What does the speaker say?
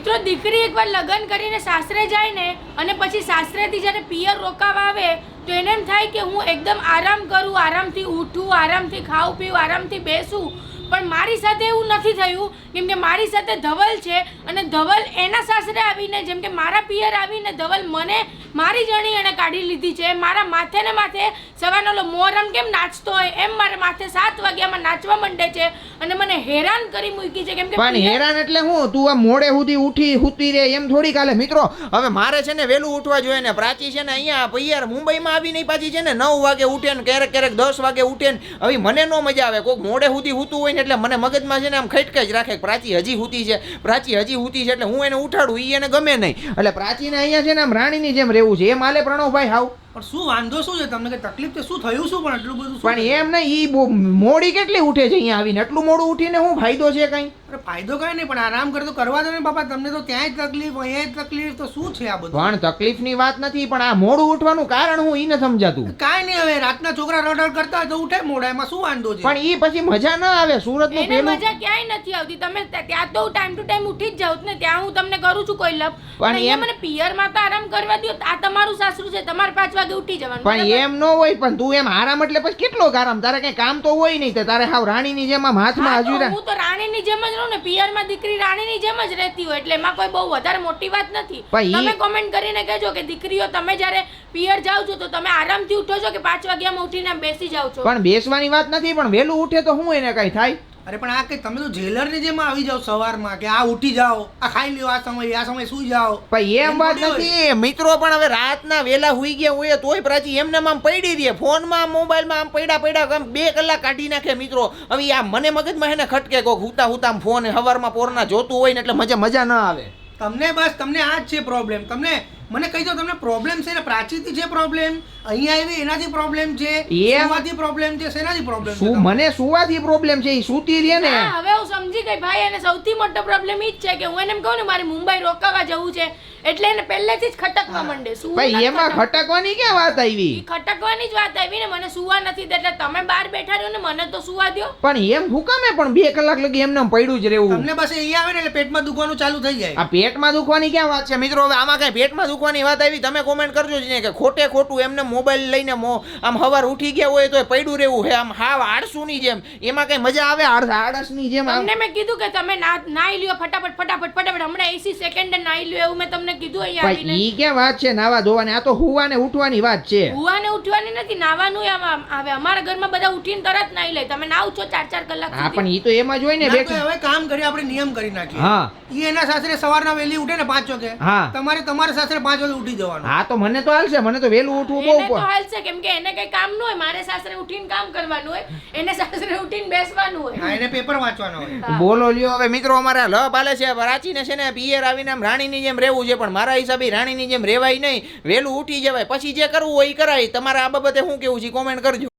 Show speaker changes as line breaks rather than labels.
મિત્રો, દીકરી એકવાર લગ્ન કરીને સાસરે જાય ને અને પછી સાસરેથી જ્યારે પિયર રોકાવા આવે, તો એને એમ થાય કે હું એકદમ આરામ કરું, આરામથી ઉઠું, આરામથી ખાઉં પીવું આરામથી બેસું. પણ મારી સાથે એવું નથી થયું, કેમ કે મારી સાથે ધવલ છે અને ધવલ એના સાસરે આવીને, જેમ કે મારા પિયર આવીને ધવલ મને મારી જણી એણે કાઢી લીધી છે. મારા માથે ને માથે સવારનો મોરમ કેમ નાચતો હોય? એમ મારા માથે સાત વાગ્યામાં નાચવા માંડે છે. અને મને હેરાન કરી મૂકી છે કેમ કે
પણ હેરાન એટલે હું? તું આ મોડે સુધી ઉઠી હુતી રે એમ થોડી કાલે. મિત્રો હવે મારે છે ને વહેલું ઉઠવા જોઈએ ને. પ્રાચી છે ને અહીંયા પૈયાર મુંબઈમાં આવી નહીં પાછી છે ને નવ વાગે ઉઠે ને ક્યારેક ક્યારેક દસ વાગે ઉઠે ને. હવે મને નો મજા આવે. કોઈક મોડે સુધી હુતું હોય ને એટલે મને મગજમાં છે ને આમ ખટકે જ રાખે પ્રાચી હજી હુતી છે. પ્રાચી હજી હુતી છે એટલે હું એને ઉઠાડું એ એને ગમે નહીં. એટલે પ્રાચીને અહીંયા છે ને આમ રાણીની જેમ રહેવું છે. એ માલે પ્રણવભાઈ હાવ.
પણ શું વાંધો શું છે? તમને કે તકલીફ તો શું થયું શું પણ એટલું બધું
પણ એમ નહીં એ મોડી કેટલી ઉઠે છે અહીંયા આવીને? એટલું મોડું ઉઠીને શું ફાયદો છે કઈ?
અરે ફાયદો કઈ નહીં પણ આરામ કરતો કરવા દો ને બાપા તમને તો ત્યાંય તકલીફ અહીંયા તકલીફ તો શું છે આ બધું?
પણ તકલીફની વાત નથી પણ આ મોડું ઉઠવાનું કારણ હું ઈ ન સમજાતું.
કાંઈ નહીં હવે રાતના છોકરા રડર કરતા હોય તો ઉઠે મોડા એમાં શું વાંધો છે?
પણ ઈ પછી મજા ના આવે
સુરતનું
પેલું
મજા ક્યાંય નથી આવતી. તમે ત્યાં તો ટાઈમ ટુ ટાઈમ ઉઠી જ જાવ ને ત્યાં હું તમને કરું છું કોઈ લપ.
પણ
એ
એમ-
મને પિયરમાં તો આરામ કરવા દો આ તમારું સાસરું છે તમારે પાંચ વાગે ઉઠી જવાનું
પણ એમ ન હોય પણ તું એમ આરામ એટલે પછી કેટલો આરામ? તારે કઈ કામ તો હોય નહીં તે તારે હાવ રાણીની જેમ આમ હાથમાં
હા, હું તો રાણીની જેમ જ રહું ને પિયરમાં દીકરી રાણીની જેમ જ રહેતી હોય એટલે એમાં કોઈ બહુ વધારે મોટી વાત નથી. તમે કોમેન્ટ કરીને કહેજો કે દીકરીઓ તમે જ્યારે પિયર જાવ છો તો તમે આરામથી ઉઠો છો કે પાંચ વાગ્યામાં ઉઠીને બેસી જાવ છો?
પણ બેસવાની વાત નથી પણ વહેલું ઉઠે તો હું એને કઈ થાય?
અરે પણ આ કે તમે તો જેલરની જેમ આવી જાઓ સવારમાં કે આ ઉઠી જાઓ આ ખાઈ લ્યો આ સમય આ સમય સુઈ જાઓ.
પણ એમ વાત નથી મિત્રો પણ હવે રાતના વેલા હુઈ ગયા હોય તોય પ્રાચી એમને આમ પડી રહે ફોનમાં મોબાઈલમાં આમ પડ્યા પડ્યા આમ બે કલાક કાઢી નાખે મિત્રો. હવે આ મને મગજમાં એને ખટકે કોક હુતા હુતા ફોન હવારમાં પોરના જોતું હોય ને એટલે મજા મજા ના આવે.
તમને બસ તમને આ જ છે પ્રોબ્લેમ તમને મને કહી દો તમને પ્રોબ્લેમ છે ને પ્રાચીથી છે પ્રોબ્લેમ અહીંયા આવી એનાથી પ્રોબ્લેમ છે એમાંથી પ્રોબ્લેમ છે શેનાથી પ્રોબ્લેમ છે
શું મને સુવાથી પ્રોબ્લેમ છે? એ સુતી રહે ને.
હવે હું સમજી ગઈ ભાઈ એને સૌથી મોટો પ્રોબ્લેમ ઈ જ છે કે હું એને એમ કહું ને મારે મુંબઈ રોકાવા જવું છે એટલે એને પહેલેથી જ ખટકવા માંડે. શું
ભાઈ એમાં ખટકવાની ક્યાં વાત આવી?
ખટકવાની જ વાત આવી ને મને સુવા નથી એટલે તમે બહાર બેઠા રહ્યો ને મને તો સુવા દ્યો.
પણ એમ હુકામે પણ બે કલાક લગી એમને પડ્યું જ રહેવું?
તમને બસ અહીંયા આવે ને એટલે પેટમાં દુખવાનું ચાલુ થઈ જાય.
આ પેટમાં દુખવાની ક્યાં વાત છે? મિત્રો હવે આમાં કઈ પેટમાં દુખવાની વાત આવી, તમે કોમેન્ટ કરજો જ ને કે ખોટે ખોટું એમને મોબાઈલ લઈને મો, આમ હવાર ઉઠી ગયા હોય તો પડ્યું રહેવું હે, આમ હાવ આળસુની જેમ. એમાં કઈ મજા આવે? આળસ આળસની જેમ
અમને મેં કીધું કે તમે ના નાઈ લ્યો, ફટાફટ ફટાફટ ફટાફટ. હમણાં એસી સેકન્ડ નાઈ લ્યો એવું મેં તમને કીધું અહીંયા આવીને.
ઈ કે વાત છે? નાવા ધોવાની. આ તો હુવાને ઉઠવાની વાત છે.
હુવાને ઉઠવાની નથી નાવાનું આમ આવે. અમારા ઘરમાં બધા ઉઠીને તરત નાઈ લે. તમે નાવ છો ચાર ચાર કલાક
હા પણ ઈ તો એમાં જ હોય ને બે
હવે કામ કરી આપણે નિયમ કરી નાખીએ.
હા.
ઈ એના સાસરે સવારના વહેલી ઉઠે ને 5 વાગે.
હા.
તમારે તમારા સાસરે પાંચ વાગે ઉઠી જવાનું.
હા તો મને તો હાલશે. મને તો વહેલું ઉઠવું
એને તો
હાલશે
હાલ છે કેમ કે એને કઈ કામ ન હોય. મારે સાસરે ઉઠીને કામ કરવાનું હોય. એને સાસરે ઉઠીને બેસવાનું હોય.
હા એને પેપર વાંચવાનું હોય.
બોલો લ્યો. હવે મિત્રો અમારા લ પાલે છે. રાચીને છે ને પિયર આવીને આમ રાણીની જેમ રહેવું છે, પણ મારા હિસાબે રાણીની જેમ રહેવાય નહીં. વહેલું ઉઠી જવાય, પછી જે કરવું હોય એ કરાય. તમારે આ બાબતે શું કેવું છે કોમેન્ટ કરજો.